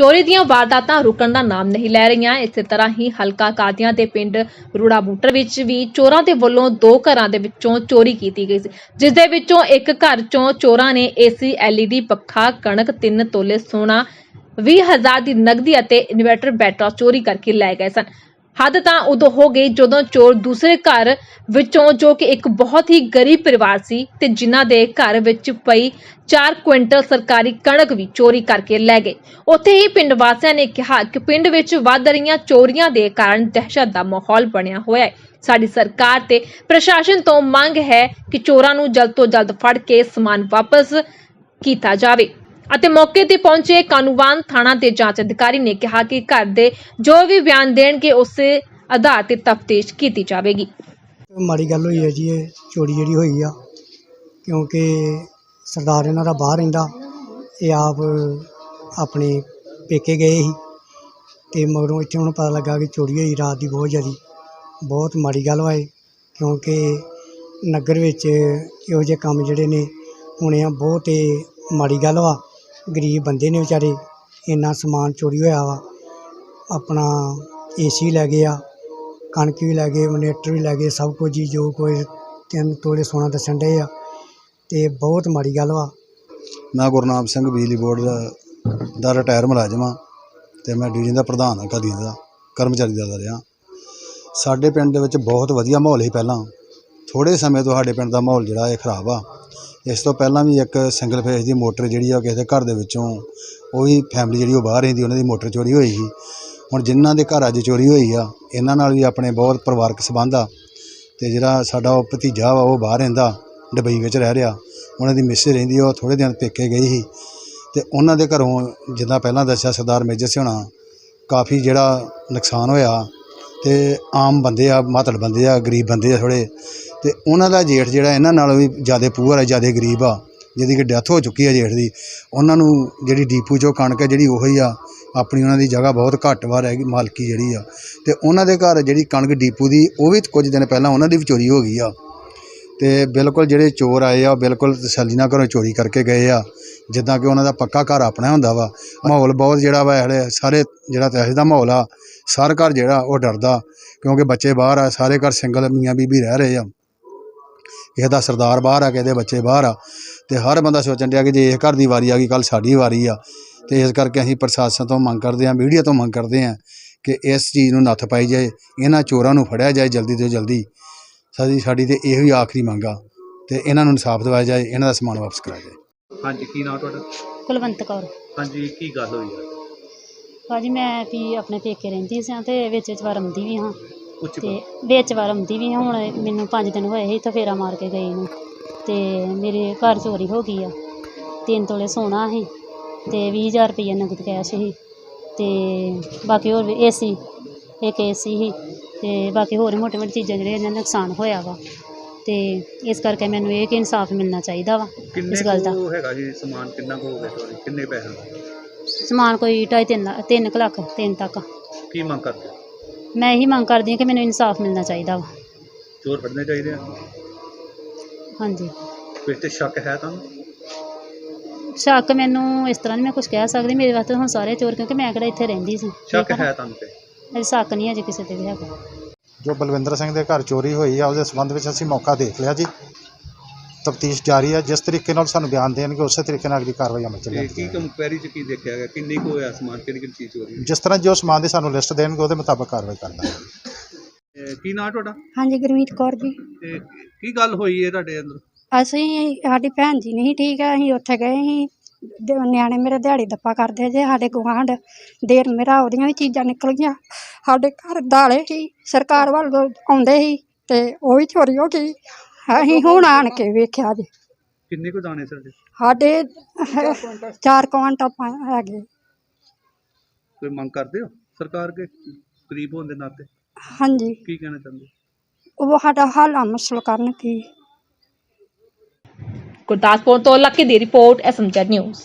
ਚੋਰੀ ਦੀਆਂ ਵਾਰਦਾਤਾਂ ਰੁਕਣ ਦਾ ਨਾਮ ਨਹੀਂ ਲੈ ਰਹੀਆਂ। ਇਸੇ ਤਰ੍ਹਾਂ ਹੀ ਹਲਕਾ ਕਾਦੀਆਂ ਦੇ ਪਿੰਡ ਰੂੜਾ ਬੂਟਰ ਵਿੱਚ ਵੀ ਚੋਰਾਂ ਦੇ ਵੱਲੋਂ ਦੋ ਘਰਾਂ ਦੇ ਵਿੱਚੋਂ ਚੋਰੀ ਕੀਤੀ ਗਈ ਸੀ। ਜਿਸ ਦੇ ਵਿੱਚੋਂ ਇੱਕ ਘਰ ਚੋਂ ਚੋਰਾਂ ਨੇ ਏਸੀ, ਐਲਈਡੀ, ਪੱਖਾ, ਕਣਕ 3 ਤੋਲੇ ਸੋਨਾ 20000 ਦੀ ਨਗਦੀ ਅਤੇ ਇਨਵਰਟਰ ਬੈਟਰਾ ਚੋਰੀ ਕਰਕੇ ਲੈ ਗਏ ਸਨ। ਹੱਦ ਤਾਂ ਉਦੋਂ ਹੋ ਗਈ ਜਦੋਂ ਚੋਰ ਦੂਸਰੇ ਘਰ ਵਿੱਚੋਂ, ਜੋ ਕਿ ਇੱਕ ਬਹੁਤ ਹੀ ਗਰੀਬ ਪਰਿਵਾਰ ਸੀ ਤੇ ਜਿਨ੍ਹਾਂ ਦੇ ਘਰ ਵਿੱਚ ਪਈ 4 ਕੁਇੰਟਲ ਸਰਕਾਰੀ ਕਣਕ ਵੀ ਚੋਰੀ ਕਰਕੇ ਲੈ ਗਏ। ਉੱਥੇ ਹੀ ਪਿੰਡ ਵਾਸੀਆਂ ਨੇ ਕਿਹਾ ਕਿ ਪਿੰਡ ਵਿੱਚ ਵੱਧ ਰਹੀਆਂ ਚੋਰੀਆਂ ਦੇ ਕਾਰਨ ਦਹਿਸ਼ਤ ਦਾ ਮਾਹੌਲ ਬਣਿਆ ਹੋਇਆ ਹੈ। ਸਾਡੀ ਸਰਕਾਰ ਤੇ ਪ੍ਰਸ਼ਾਸਨ ਤੋਂ ਮੰਗ ਹੈ ਕਿ ਚੋਰਾਂ ਨੂੰ ਜਲਦ ਤੋਂ ਜਲਦ ਫੜ ਕੇ ਸਮਾਨ ਵਾਪਸ ਕੀਤਾ ਜਾਵੇ। ਅਤੇ ਮੌਕੇ ਤੇ ਪਹੁੰਚੇ ਕਾਨੂੰਵਾਨ ਥਾਣਾ ਦੇ ਜਾਂਚ ਅਧਿਕਾਰੀ ਨੇ ਕਿਹਾ ਕਿ ਘਰ ਦੇ ਜੋ ਵੀ ਬਿਆਨ ਦੇਣਗੇ, ਉਸੇ ਆਧਾਰ ਤੇ ਤਫਤੀਸ਼ ਕੀਤੀ ਜਾਵੇਗੀ। ਮਾੜੀ ਗੱਲ ਹੋਈ ਹੈ ਜੀ, ਇਹ ਚੋਰੀ ਜਿਹੜੀ ਹੋਈ ਆ, ਕਿਉਂਕਿ ਸਰਦਾਰ ਇਹਨਾਂ ਦਾ ਬਾਹਰ ਰਹਿੰਦਾ, ਇਹ ਆਪ ਆਪਣੇ ਪੇਕੇ ਗਏ ਸੀ ਤੇ ਮਗਰੋਂ ਇੱਥੇ ਹੁਣ ਪਤਾ ਲੱਗਾ ਕਿ ਚੋਰੀ ਹੋਈ, ਰਾਤ ਦੀ ਬਹੁਤ ਜ਼ਿਆਦੀ ਬਹੁਤ ਮਾੜੀ ਗੱਲ ਵਾ ਇਹ, ਕਿਉਂਕਿ ਨਗਰ ਵਿੱਚ ਇਹੋ ਜਿਹੇ ਕੰਮ ਜਿਹੜੇ ਨੇ, ਹੋਣੇ ਆ, ਬਹੁਤ ਹੀ ਮਾੜੀ ਗੱਲ ਵਾ। ਗਰੀਬ ਬੰਦੇ ਨੇ ਵਿਚਾਰੇ, ਇੰਨਾ ਸਮਾਨ ਚੋਰੀ ਹੋਇਆ ਵਾ। ਆਪਣਾ ਏ ਸੀ ਲੈ ਗਏ ਆ, ਕਣਕ ਵੀ ਲੈ ਗਏ ਮੋਨੀਟਰ ਵੀ ਲੈ ਗਏ, ਸਭ ਕੁਝ ਹੀ ਜੋ ਕੋਈ ਤਿੰਨ ਤੋਲੇ ਸੋਨਾ ਦੱਸਣ ਡਏ ਆ। ਅਤੇ ਬਹੁਤ ਮਾੜੀ ਗੱਲ ਵਾ। ਮੈਂ ਗੁਰਨਾਮ ਸਿੰਘ ਬਿਜਲੀ ਬੋਰਡ ਦਾ ਦਾ ਰਿਟਾਇਰ ਮੁਲਾਜ਼ਮ ਹਾਂ ਅਤੇ ਮੈਂ ਡਿਵੀਜ਼ਨ ਦਾ ਪ੍ਰਧਾਨ ਹਾਂ ਕਦੀਆਂ ਦਾ, ਕਰਮਚਾਰੀ ਦਾ ਰਿਹਾ। ਸਾਡੇ ਪਿੰਡ ਦੇ ਵਿੱਚ ਬਹੁਤ ਵਧੀਆ ਮਾਹੌਲ ਸੀ ਪਹਿਲਾਂ। ਥੋੜ੍ਹੇ ਸਮੇਂ ਤੋਂ ਸਾਡੇ ਪਿੰਡ ਦਾ ਮਾਹੌਲ ਜਿਹੜਾ ਇਹ ਖਰਾਬ ਆ। ਇਸ ਤੋਂ ਪਹਿਲਾਂ ਵੀ ਇੱਕ ਸਿੰਗਲ ਫੇਸ ਦੀ ਮੋਟਰ ਜਿਹੜੀ ਆ ਕਿਸੇ ਦੇ ਘਰ ਦੇ ਵਿੱਚੋਂ, ਉਹ ਵੀ ਫੈਮਿਲੀ ਜਿਹੜੀ ਉਹ ਬਾਹਰ ਰਹਿੰਦੀ, ਉਹਨਾਂ ਦੀ ਮੋਟਰ ਚੋਰੀ ਹੋਈ ਸੀ। ਹੁਣ ਜਿਨ੍ਹਾਂ ਦੇ ਘਰ ਅੱਜ ਚੋਰੀ ਹੋਈ ਆ, ਇਹਨਾਂ ਨਾਲ ਵੀ ਆਪਣੇ ਬਹੁਤ ਪਰਿਵਾਰਕ ਸੰਬੰਧ ਆ। ਤੇ ਜਿਹੜਾ ਸਾਡਾ ਉਹ ਭਤੀਜਾ ਵਾ, ਉਹ ਬਾਹਰ ਰਹਿੰਦਾ ਦੁਬਈ ਵਿੱਚ ਰਹਿ ਰਿਹਾ। ਉਹਨਾਂ ਦੀ ਮਿਸੇ ਰਹਿੰਦੀ, ਉਹ ਥੋੜੇ ਦਿਨ ਪੇਕੇ ਗਈ ਸੀ। ਤੇ ਉਹਨਾਂ ਦੇ ਘਰੋਂ ਜਿੱਦਾਂ ਪਹਿਲਾਂ ਦੱਸਿਆ ਸਰਦਾਰ ਮੇਜਰ ਸਿਉਣਾ ਕਾਫੀ ਜਿਹੜਾ ਨੁਕਸਾਨ ਹੋਇਆ। ਤੇ ਆਮ ਬੰਦੇ ਆ, ਮਾਤੜ ਬੰਦੇ ਆ, ਗਰੀਬ ਬੰਦੇ ਆ ਥੋੜੇ ਤੇ ਉਹਨਾਂ ਦਾ ਜੇਠ ਜਿਹੜਾ ਇਹਨਾਂ ਨਾਲੋਂ ਵੀ ਜ਼ਿਆਦਾ ਪੂਅਰ ਆ, ਜ਼ਿਆਦਾ ਗਰੀਬ ਆ, ਜਿਹਦੀ ਕਿ ਡੈਥ ਹੋ ਚੁੱਕੀ ਆ ਜੇਠ ਦੀ, ਉਹਨਾਂ ਨੂੰ ਜਿਹੜੀ ਡੀਪੂ ਚੋਂ ਕਣਕ ਹੈ ਜਿਹੜੀ ਉਹੀ ਆ, ਆਪਣੀ ਉਹਨਾਂ ਦੀ ਜਗ੍ਹਾ ਬਹੁਤ ਘੱਟ ਵਾਰ ਰਹਿ ਗਈ, ਮਾਲਕੀ ਜਿਹੜੀ ਆ। ਤੇ ਉਹਨਾਂ ਦੇ ਘਰ ਜਿਹੜੀ ਕਣਕ ਡੀਪੂ ਦੀ, ਉਹ ਵੀ ਕੁਝ ਦਿਨ ਪਹਿਲਾਂ ਉਹਨਾਂ ਦੀ ਵੀ ਚੋਰੀ ਹੋ ਗਈ ਆ। ਤੇ ਬਿਲਕੁਲ ਜਿਹੜੇ ਚੋਰ ਆਏ ਆ, ਉਹ ਬਿਲਕੁਲ ਤਸੱਲੀ ਨਾਲ ਘਰੋਂ ਚੋਰੀ ਕਰਕੇ ਗਏ ਆ, ਜਿੱਦਾਂ ਕਿ ਉਹਨਾਂ ਦਾ ਪੱਕਾ ਘਰ ਆਪਣਾ ਹੁੰਦਾ ਵਾ। ਮਾਹੌਲ ਬਹੁਤ ਜਿਹੜਾ ਵਾ ਹਲੇ ਸਾਰੇ ਜਿਹੜਾ ਤਹਿਜ ਦਾ ਮਾਹੌਲ ਆ ਸਾਰ ਘਰ ਜਿਹੜਾ ਉਹ ਡਰਦਾ, ਕਿਉਂਕਿ ਬੱਚੇ ਬਾਹਰ ਆ, ਸਾਰੇ ਘਰ ਸਿੰਗਲ ਮੀਆਂ ਬੀਬੀ ਰਹਿ ਰਹੇ ਆ। ਕਿਸੇ ਦਾ ਸਰਦਾਰ ਬਾਹਰ ਆ ਕਿਸੇ ਦੇ ਬੱਚੇ ਬਾਹਰ ਆ ਤੇ ਹਰ ਬੰਦਾ ਸੋਚਣ ਡਿਆ ਕਿ ਜੇ ਇਸ ਘਰ ਦੀ ਵਾਰੀ ਆ ਗਈ ਕੱਲ ਸਾਡੀ ਵਾਰੀ ਆ ਤੇ ਇਸ ਕਰਕੇ ਅਸੀਂ ਪ੍ਰਸ਼ਾਸਨ ਤੋਂ ਮੰਗ ਕਰਦੇ ਹਾਂ ਮੀਡੀਆ ਤੋਂ ਮੰਗ ਕਰਦੇ ਹਾਂ ਕਿ ਇਸ ਚੀਜ਼ ਨੂੰ ਨੱਥ ਪਾਈ ਜਾਏ ਇਹਨਾਂ ਚੋਰਾਂ ਨੂੰ ਫੜਿਆ ਜਾਏ ਜਲਦੀ ਤੋਂ ਜਲਦੀ। ਸਾਡੀ ਸਾਡੀ ਤੇ ਇਹੋ ਹੀ ਆਖਰੀ ਮੰਗ ਆ ਤੇ ਇਹਨਾਂ ਨੂੰ ਇਨਸਾਫ ਦਿਵਾਇਆ ਜਾਏ ਇਹਨਾਂ ਦਾ ਸਮਾਨ ਵਾਪਸ ਕਰਾਇਆ ਜਾਏ। ਹਾਂਜੀ ਕੀ ਨਾਮ ਤੁਹਾਡਾ? ਕੁਲਵੰਤ ਕੌਰ। ਹਾਂਜੀ ਕੀ ਗੱਲ ਹੋਈ ਆ? ਭਾਜੀ ਮੈਂ ਵੀ ਆਪਣੇ ਪੇਕੇ ਰਹਿੰਦੀ ਸਾਂ ਤੇ ਵਿੱਚ ਵਿੱਚ ਵਾਰ ਆਉਂਦੀ ਵੀ ਹਾਂ। ਤੇ ਵਿੱਚ ਵਾਰ ਆਉਂਦੀ ਵੀ ਹੁਣ ਮੈਨੂੰ 5 ਦਿਨ ਹੋਏ ਸੀ ਤਾਂ ਫੇਰਾ ਮਾਰ ਕੇ ਗਈ ਨੂੰ। ਤੇ ਮੇਰੇ ਘਰ ਚੋਰੀ ਹੋ ਗਈ ਆ। ਤਿੰਨ ਤੋਲੇ ਸੋਨਾ ਸੀ ਤੇ 20000 ਰੁਪਏ ਨਗਦ ਕੈਸ਼ ਸੀ। ਤੇ ਬਾਕੀ ਹੋਰ ਵੀ ਏਸੀ ਇੱਕ ਏਸੀ ਸੀ ਤੇ ਬਾਕੀ ਹੋਰ ਮੋਟੇ ਮੋਟੇ ਚੀਜ਼ਾਂ ਜਿਹੜੀਆਂ ਇਹਨਾਂ ਦਾ ਨੁਕਸਾਨ ਹੋਇਆ ਵਾ। ਤੇ ਇਸ ਕਰਕੇ ਮੈਨੂੰ ਇਹ ਕਿ ਇਨਸਾਫ ਮਿਲਣਾ ਚਾਹੀਦਾ ਵਾ ਇਸ ਗੱਲ ਦਾ। ਕੁ ਹੈਗਾ ਜੀ ਸਮਾਨ? ਕਿੰਨਾ ਕੁ ਹੋ ਗਿਆ ਚੋਰੀ? ਕਿੰਨੇ ਪੈਸੇ? ਦਾ? ਸਮਾਨ ਕੋਈ ਢਾਈ ਤਿੰਨ ਲੱਖ- ਤਿੰਨ ਕੁ ਲੱਖ ਤਿੰਨ ਤੱਕ। ਕੀ ਮੰਗ ਕਰਦੇ ਹੋ? ਮੈਂ ਇਹੀ ਮੰਗ ਕਰਦੀ ਹਾਂ ਕਿ ਮੈਨੂੰ ਇਨਸਾਫ ਮਿਲਣਾ ਚਾਹੀਦਾ ਵਾ। ਚੋਰ ਫੜਨੇ ਚਾਹੀਦੇ ਆ? ਹਾਂਜੀ। ਕੋਈ ਤੇ ਸ਼ੱਕ ਹੈ ਤੁਹਾਨੂੰ? ਸ਼ੱਕ ਮੈਨੂੰ ਇਸ ਤਰ੍ਹਾਂ ਨਹੀਂ ਮੈਂ ਕੁਝ ਕਹਿ ਸਕਦੀ। ਮੇਰੇ ਵਾਸਤੇ ਹੁਣ ਸਾਰੇ ਚੋਰ ਕਿਉਂਕਿ ਮੈਂ ਕਿਹੜਾ ਇੱਥੇ ਰਹਿੰਦੀ ਸੀ। ਸ਼ੱਕ ਹੈ ਤੁਹਾਨੂੰ ਤੇ? ਅਜੇ ਸ਼ੱਕ ਨਹੀਂ ਅਜੇ ਕਿਸੇ ਤੇ ਵੀ ਹੈਗਾ। ਜੋ ਬਲਵਿੰਦਰ ਸਿੰਘ ਦੇ ਘਰ ਚੋਰੀ ਹੋਈ ਆ ਉਹਦੇ ਸੰਬੰਧ ਵਿੱਚ ਅਸੀਂ ਮੌਕਾ ਦੇਖ ਲਿਆ ਜੀ। ਤਫਤੀਸ਼ ਜਾਰੀ ਹੈ। ਜਿਸ ਤਰੀਕੇ ਨਾਲ ਸਾਨੂੰ ਬਿਆਨ ਦੇਣਗੇ ਉਸੇ ਤਰੀਕੇ ਨਾਲ ਅਗਲੀ ਕਾਰਵਾਈ ਅਮਲ ਚ ਤੇ ਲਿਆਂਦੀ ਕੀ ਜਾਏਗੀ। ਕੰਪੈਰੀ ਚ ਕੀ ਦੇਖਿਆ ਗਿਆ? ਕਿੰਨੀ ਕੁ ਹੋਇਆ ਸਮਾਨ ਕਿਹੜੀ ਕਿਹੜੀ ਚੀਜ਼ ਚੋਰੀ ਹੋਈ? ਜਿਸ ਤਰ੍ਹਾਂ ਜੋ ਸਮਾਨ ਦੀ ਸਾਨੂੰ ਲਿਸਟ ਦੇਣਗੇ ਉਹਦੇ ਮੁਤਾਬਕ ਕਾਰਵਾਈ ਕਰਦਾ ਇਹ ਕੀ ਨਾਮ ਤੁਹਾਡਾ? ਹਾਂਜੀ ਗੁਰਮੀਤ ਕੌਰ ਜੀ। ਤੇ ਕੀ ਗੱਲ ਹੋਈ ਹੈ ਤੁਹਾਡੇ ਅੰਦਰ? ਅਸੀਂ ਸਾਡੀ ਭੈਣ ਜੀ ਨਹੀਂ ਠੀਕ ਹੈ ਅਸੀਂ ਉੱਥੇ ਗਏ ਸੀ। ਦ- ਨਿਆਣੇ ਮੇਰੇ ਦਿਹਾੜੀ ਦੱਪਾ ਕਰਦੇ ਜੇ ਸਾਡੇ ਗੁਆਂਢ ਦੇਰ ਮੇਰਾ ਉਹਦੀਆਂ ਵੀ ਚੀਜ਼ਾਂ ਨਿਕਲ ਗਈਆਂ। ਸਾਡੇ ਘਰ ਦਾਲੇ ਸੀ ਸਰਕਾਰ ਵੱਲੋਂ ਆਉਂਦੇ ਸੀ ਤੇ ਉਹ ਵੀ ਚੋਰੀ ਹੋ ਗਈ। ਅਸੀਂ ਹੁਣ ਆਣ ਕੇ ਵੇਖਿਆ ਜੀ। ਕਿੰਨੇ ਕੁ ਦਾਣੇ ਸਾਡੇ ਸਾਡੇ ਚਾਰ ਕੁਆਂਟਲ। ਪਾ- ਹੈਗੇ। ਕੋਈ ਮੰਗ ਕਰਦੇ ਹੋ ਸਰਕਾਰ ਕੇ? ਕਰੀਬ ਹੋਣ ਦੇ ਨਾਤੇ? ਹਾਂਜੀ। ਕੀ ਕਹਿਣਾ ਚਾਹੁੰਦੇ ਉਹ ਸਾਡਾ ਹੱਲ ਮਸਲ ਕਰਨ ਕੀ। ਗੁਰਦਾਸਪੁਰ ਤੋਂ ਲੱਕੀ ਦੀ ਰਿਪੋਰਟ ਐਸਐਮਜੀ ਨਿਊਜ਼।